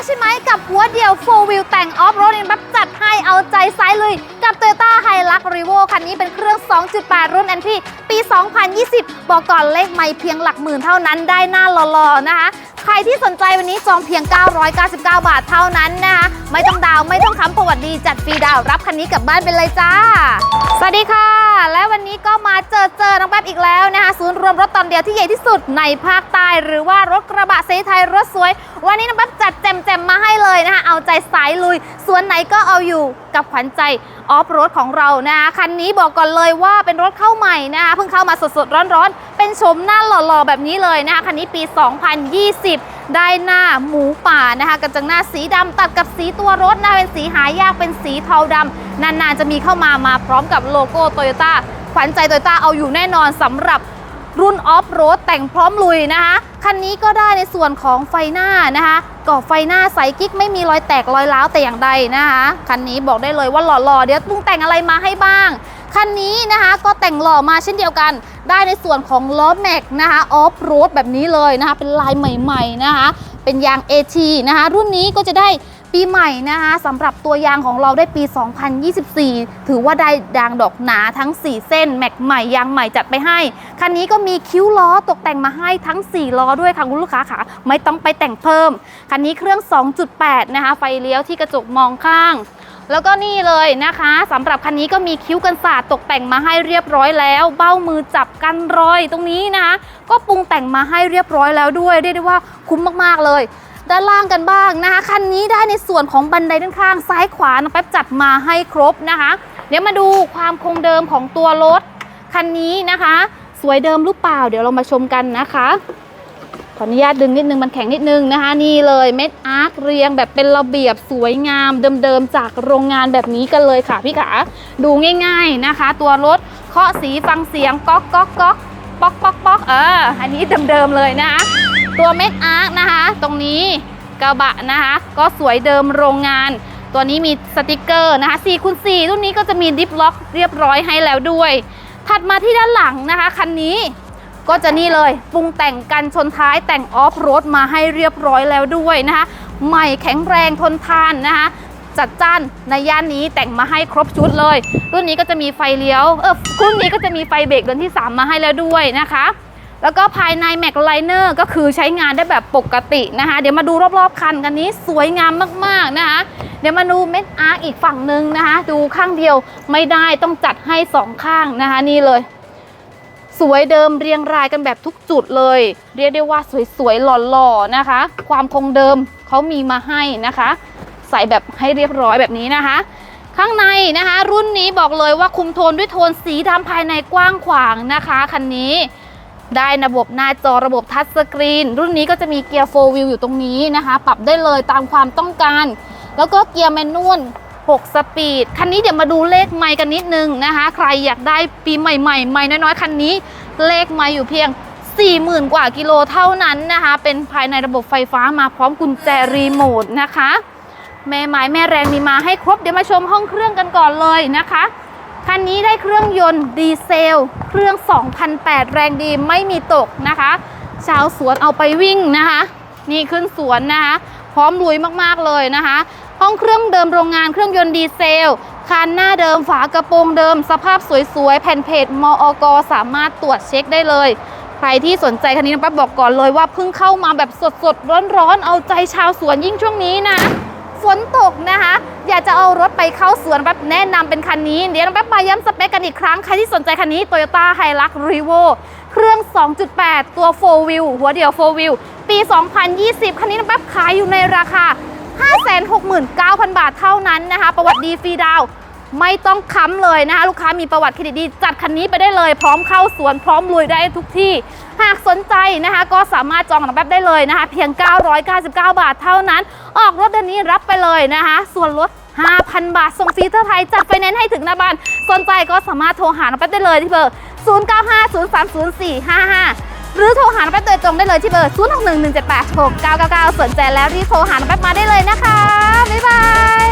แล้วใช่ไหมกับหัวเดียว 4 wheel แต่งออฟโรดแบบจัดให้เอาใจซ้ายเลยกับ Toyota Hilux Revo คันนี้เป็นเครื่อง 2.8 รุ่น NT ปี 2020 บอกก่อนเลขไม่เพียงหลักหมื่นเท่านั้นได้หน้าหล่อๆนะคะ ใครที่สนใจวันนี้จองเพียง 999 บาทเท่านั้นนะคะไม่ต้องดาวไม่ต้องค้ำประวัติดีจัดฟรีดาวรับคันนี้กลับบ้านไปเลยจ้า สวัสดีค่ะ และวันนี้ก็มาเจอเจอน้องแป๊บอีกแล้วนะคะศูนย์รวมรถตอนเดียวที่ใหญ่ที่สุดในภาคใต้หรือว่ารถกระบะเซไทยรถสวย วันนี้น้องแป๊บจัดแจมๆมาให้เลยนะคะเอาใจสายลุยส่วนไหนก็เอาอยู่กับขวัญใจออฟโรดของเรานะคะคันนี้บอกก่อนเลยว่าเป็นรถเข้าใหม่นะคะเพิ่งเข้ามาสดๆร้อนๆ เป็นชมหน้าหล่อๆแบบนี้เลยนะคะคันนี้ปี 2020ได้หน้าหมูป่านะคะกระจังหน้าสีดำตัดกับสีตัวรถนะเป็นสีหายากเป็นสีเทาดำ นานๆจะมีเข้ามามาพร้อมกับโลโก้โตโยต้าขวัญใจโตโยต้าเอาอยู่แน่นอนสำหรับรุ่นออฟโรดแต่งพร้อมลุยนะคะ คันนี้ก็ได้ในส่วนของไฟหน้านะคะก่อไฟหน้าใสกิ๊กไม่มีรอยแตกรอยร้าวแต่อย่างใดนะคะ คันนี้บอกได้เลยว่าหล่อๆ เดี๋ยวปรุงแต่งอะไรมาให้บ้าง คันนี้นะคะก็แต่งหล่อมาเช่นเดียวกัน ได้ในส่วนของล้อแม็กนะคะออฟโรดแบบนี้เลยนะคะ เป็นลายใหม่ๆนะคะ เป็นยาง AT นะคะ รุ่นนี้ก็จะได้ ปีใหม่นะคะสำหรับตัวยางของเราได้ปี 2024 ถือว่าได้ยางดอกหนาทั้ง 4 เส้น แม็กใหม่ยางใหม่จัดไปให้ คันนี้ก็มีคิ้วล้อตกแต่งมาให้ทั้ง 4 ล้อด้วยค่ะคุณลูกค้าค่ะไม่ต้องไปแต่งเพิ่ม คันนี้เครื่อง 2.8 นะคะ ไฟเลี้ยวที่กระจกมองข้าง แล้วก็นี่เลยนะคะสำหรับคันนี้ก็มีคิ้วกันศาสตร์ตกแต่งมาให้เรียบร้อยแล้ว เบ้ามือจับกันรอยตรงนี้นะคะก็ปรุงแต่งมาให้เรียบร้อยแล้วด้วยเรียกได้ว่าคุ้มมากๆเลย ด้านล่างกันบ้างนะคะคันนี้ได้ในส่วนของบันไดด้านข้างซ้ายขวาน้องแป๊บจัดมาให้ครบนะคะ เดี๋ยวมาดูความคงเดิมของตัวรถคันนี้นะคะ สวยเดิมหรือเปล่า เดี๋ยวเรามาชมกันนะคะขออนุญาตดึงนิดนึงมันแข็งนิดนึงนะคะ นี่เลยเม็ดอาร์คเรียงแบบเป็นระเบียบสวยงามเดิมๆจากโรงงานแบบนี้กันเลยค่ะพี่ขาดูง่าย ๆนะคะ ตัวรถเคาะสีฟังเสียงก๊อกก๊อกก๊อกป๊อกป๊อกป๊อกเอออันนี้เดิมๆเลยนะคะ ตัวเม็ดอาร์คนะคะ ตรงนี้กระบะนะคะ ก็สวยเดิมโรงงาน ตัวนี้มีสติกเกอร์นะคะ4คูณ4รุ่นนี้ก็จะมีดิฟล็อกเรียบร้อยให้แล้วด้วย ถัดมาที่ด้านหลังนะคะคันนี้ก็จะนี่เลยปรุงแต่งกันชนท้ายแต่งออฟโรดมาให้เรียบร้อยแล้วด้วยนะคะ ใหม่แข็งแรงทนทานนะคะ จัดจ้านในย่านนี้แต่งมาให้ครบชุดเลย รุ่นนี้ก็จะมีไฟเลี้ยวเออรุ่นนี้ก็จะมีไฟเบรกเดือนที่ 3 มาให้แล้วด้วยนะคะ แล้วก็ภายในแม็กไลเนอร์ก็คือใช้งานได้แบบปกตินะคะ เดี๋ยวมาดูรอบๆคันกันนี้สวยงามมากๆนะคะ เดี๋ยวมาดูเม็ดอาร์อีกฝั่งหนึ่งนะคะ ดูข้างเดียวไม่ได้ต้องจัดให้สองข้างนะคะนี่เลย สวยเดิมเรียงรายกันแบบทุกจุดเลย เรียกได้ว่าสวยๆหล่อๆนะคะ ความคงเดิมเขามีมาให้นะคะ ใส่แบบให้เรียบร้อยแบบนี้นะคะข้างในนะคะ รุ่นนี้บอกเลยว่าคุมโทนด้วยโทนสีดำภายในกว้างขวางนะคะคันนี้ ได้ระบบหน้าจอระบบทัชสกรีน รุ่นนี้ก็จะมีเกียร์4 wheel อยู่ตรงนี้นะคะ ปรับได้เลยตามความต้องการ แล้วก็เกียร์แมนนวล6 สปีด คันนี้เดี๋ยวมาดูเลขไมค์กันนิดนึงนะคะ ใครอยากได้ปีใหม่ๆ ไม่น้อยๆ คันนี้ เลขไมค์อยู่เพียง 40,000 กว่ากิโลเท่านั้นนะคะ เป็นภายในระบบไฟฟ้ามาพร้อมกุญแจรีโมทนะคะ แม่ไม้แม่แรงมีมาให้ครบ เดี๋ยวมาชมห้องเครื่องกันก่อนเลยนะคะ คันนี้ได้เครื่องยนต์ดีเซล เครื่อง 2008 แรงดีไม่มีตกนะคะ ชาวสวนเอาไปวิ่งนะคะ นี่ขึ้นสวนนะคะ พร้อมลุยมากๆเลยนะคะ ห้องเครื่องเดิมโรงงานเครื่องยนต์ดีเซล คันหน้าเดิมฝากระโปรงเดิม สภาพสวยๆ แผ่นเพจมอกสามารถตรวจเช็คได้เลย ใครที่สนใจคันนี้นะป้าบอกก่อนเลยว่าเพิ่งเข้ามาแบบสดๆ ร้อนๆ เอาใจชาวสวนยิ่งช่วงนี้นะ ฝนตกนะคะ อยากจะเอารถไปเข้าสวนแบบแนะนำเป็นคันนี้ เดี๋ยวแป๊บมาย้ำสเปคกันอีกครั้ง ใครที่สนใจคันนี้ Toyota Hilux Revo เครื่อง 2.8 ตัว 4 wheel หัวเดียว 4 wheel ปี 2020 คันนี้แป๊บขายอยู่ในราคา 569,000 บาทเท่านั้นนะคะ ประวัติดีฟรีดาว ไม่ต้องค้ำเลยนะคะ ลูกค้ามีประวัติเครดิตดี จัดคันนี้ไปได้เลย พร้อมเข้าสวนพร้อมลุยได้ทุกที่ หากสนใจนะคะ ก็สามารถจองกับน้องแป๊บได้เลยนะคะ เพียง 999 บาทเท่านั้น ออกรถเดือนนี้รับไปเลยนะคะ ส่วนลด5,000 บาท ส่งฟรีทั่วไทยจัดไฟแนนซ์ให้ถึงหน้าบ้าน สนใจก็สามารถโทรหาน้องแป๊บได้เลยที่เบอร์ 0 9 5 0 3 0 4 5 5 หรือโทรหาน้องแป๊บโดยตรงได้เลยที่เบอร์ 0611786999 สนใจแล้วรีบโทรหาน้องแป๊บมาได้เลยนะคะ บ๊ายบาย